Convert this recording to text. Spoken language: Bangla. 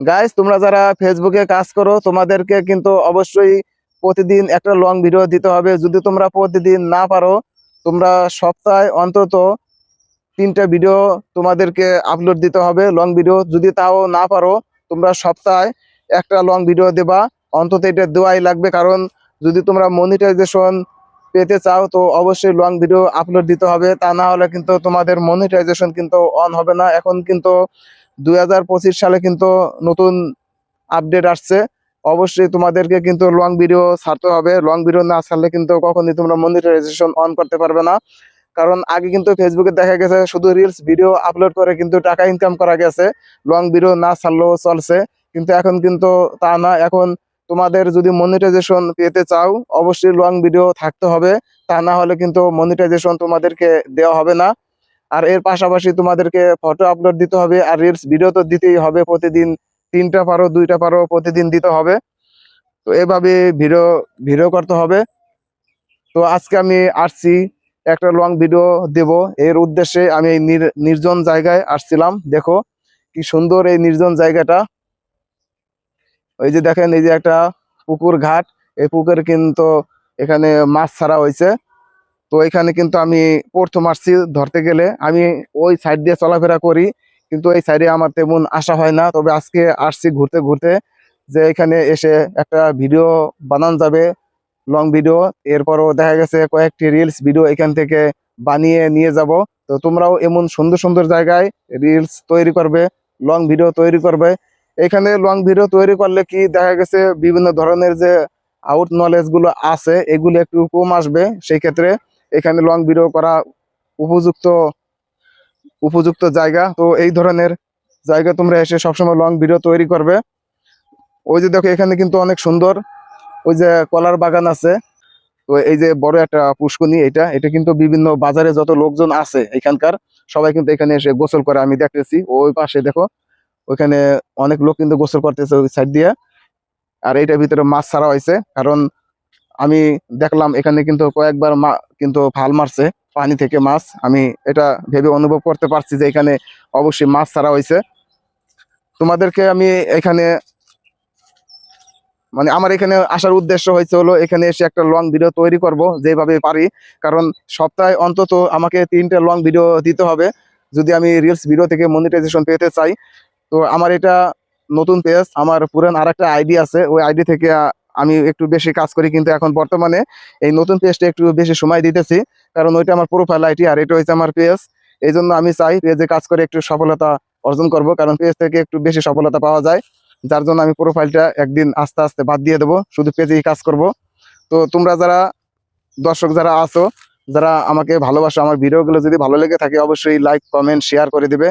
গাইস তোমরা যারা ফেসবুকে কাজ করো, তোমাদেরকে কিন্তু অবশ্যই প্রতিদিন একটা লং ভিডিও দিতে হবে। যদি তোমরা প্রতিদিন না পারো, তোমরা সপ্তাহে অন্তত তিনটা ভিডিও তোমাদেরকে আপলোড দিতে হবে লং ভিডিও যদি তাও না পারো, তোমরা সপ্তাহে একটা লং ভিডিও দেবা। অন্তত এটা দেওয়াই লাগবে, কারণ যদি তোমরা মনিটাইজেশন পেতে চাও, তো অবশ্যই লং ভিডিও আপলোড দিতে হবে। তা না হলে কিন্তু তোমাদের মনিটাইজেশন কিন্তু অন হবে না। এখন কিন্তু দুই হাজার পঁচিশ সালে কিন্তু নতুন আপডেট আসছে। অবশ্যই তোমাদেরকে কিন্তু লং ভিডিও ছাড়তে হবে। লং ভিডিও না ছাড়লে কিন্তু কখনই তোমরা মনিটাইজেশন অন করতে পারবে না। কারণ আগে কিন্তু ফেসবুকে দেখা গেছে শুধু রিলস ভিডিও আপলোড করে কিন্তু টাকা ইনকাম করা গেছে। লং ভিডিও না ছাড়লেও চলছে। কিন্তু এখন কিন্তু তা না। এখন তোমাদের যদি মনিটাইজেশন পেতে চাও, অবশ্যই লং ভিডিও থাকতে হবে। তা না হলে কিন্তু মনিটাইজেশন তোমাদেরকে দেওয়া হবে না। আর এর পাশাপাশি তোমাদেরকে ফটো আপলোড দিতে হবে আর রিলস ভিডিও তো দিতেই হবে প্রতিদিন, তিনটা পারো, দুইটা পারো, প্রতিদিন দিতে হবে। তো এভাবে ভিডিও ভিডিও করতে হবে। তো আজকে আমি আসছি, একটা লং ভিডিও দেব। এর উদ্দেশ্যে আমি এই নির্জন জায়গায় আসছিলাম। দেখো কি সুন্দর এই নির্জন জায়গাটা। ওই যে দেখেন, এই যে একটা পুকুর ঘাট। এই পুকুর কিন্তু এখানে মাছ ছাড়া হয়েছে। তো এখানে কিন্তু আমি প্রথম আসছি ধরতে গেলে। আমি ওই সাইড দিয়ে চলাফেরা করি, কিন্তু এই সাইডে আমার তেমন আসা হয় না। তবে আজকে আসছি ঘুরতে ঘুরতে, যে এখানে এসে একটা ভিডিও বানানো যাবে লং ভিডিও এরপরও দেখা গেছে কয়েকটি রিলস ভিডিও এখান থেকে বানিয়ে নিয়ে যাব। তো তোমরাও এমন সুন্দর সুন্দর জায়গায় রিলস তৈরি করবে লং ভিডিও তৈরি করবে। এখানে লং ভিডিও তৈরি করলে কি দেখা গেছে বিভিন্ন ধরনের যে আউট নলেজগুলো আছে, এগুলো একটু কম আসবে। সেই ক্ষেত্রে এখানে লং ভিডিও করা উপযুক্ত উপযুক্ত জায়গা। তো এই ধরনের জায়গা তোমরা এসে সবসময় লং ভিডিও তৈরি করবে। ওই যে দেখো, এখানে কিন্তু অনেক সুন্দর ওই যে কলার বাগান আছে। তো এই যে বড় একটা পুষ্কনি এটা এটা কিন্তু বিভিন্ন বাজারে যত লোকজন আছে এখানকার, সবাই কিন্তু এখানে এসে গোসল করে। আমি দেখতেছি, ওই পাশে দেখো, ওইখানে অনেক লোক কিন্তু গোসল করতেছে ওই সাইড দিয়ে। আর এইটার ভিতরে মাছ ছাড়া হয়েছে, কারণ আমি দেখলাম এখানে কিন্তু কয়েকবার মা কিন্তু ফাল মারছে, পানি থেকে মাছ। আমি এটা ভেবে অনুভব করতে পারছি যে এখানে অবশ্যই মাছ ছাড়া হয়েছে। তোমাদেরকে আমি এখানে মানে আমার এখানে আসার উদ্দেশ্য হয়েছে হলো, এখানে এসে একটা লং ভিডিও তৈরি করব যেভাবে পারি। কারণ সপ্তাহে অন্তত আমাকে তিনটে লং ভিডিও দিতে হবে। যদি আমি রিলস ভিডিও থেকে মনিটাইজেশন পেতে চাই, তো আমার এটা নতুন পেজ আমার পুরান আর একটা আইডি আছে। ওই আইডি থেকে আমি একটু বেশি কাজ করি, কিন্তু এখন বর্তমানে এই নতুন পেজটা একটু বেশি সময় দিতেছি, কারণ ওইটা আমার প্রোফাইল আইডি আর এটা হচ্ছে আমার পেজ। এই জন্য আমি চাই পেজে কাজ করে একটু সফলতা অর্জন করব, কারণ পেজ থেকে একটু বেশি সফলতা পাওয়া যায়। যার জন্য আমি প্রোফাইলটা একদিন আস্তে আস্তে বাদ দিয়ে দেবো, শুধু পেজেই কাজ করব। তো তোমরা যারা দর্শক যারা আছো, যারা আমাকে ভালোবাসো, আমার ভিডিওগুলো যদি ভালো লেগে থাকে, অবশ্যই লাইক কমেন্ট শেয়ার করে দিবে।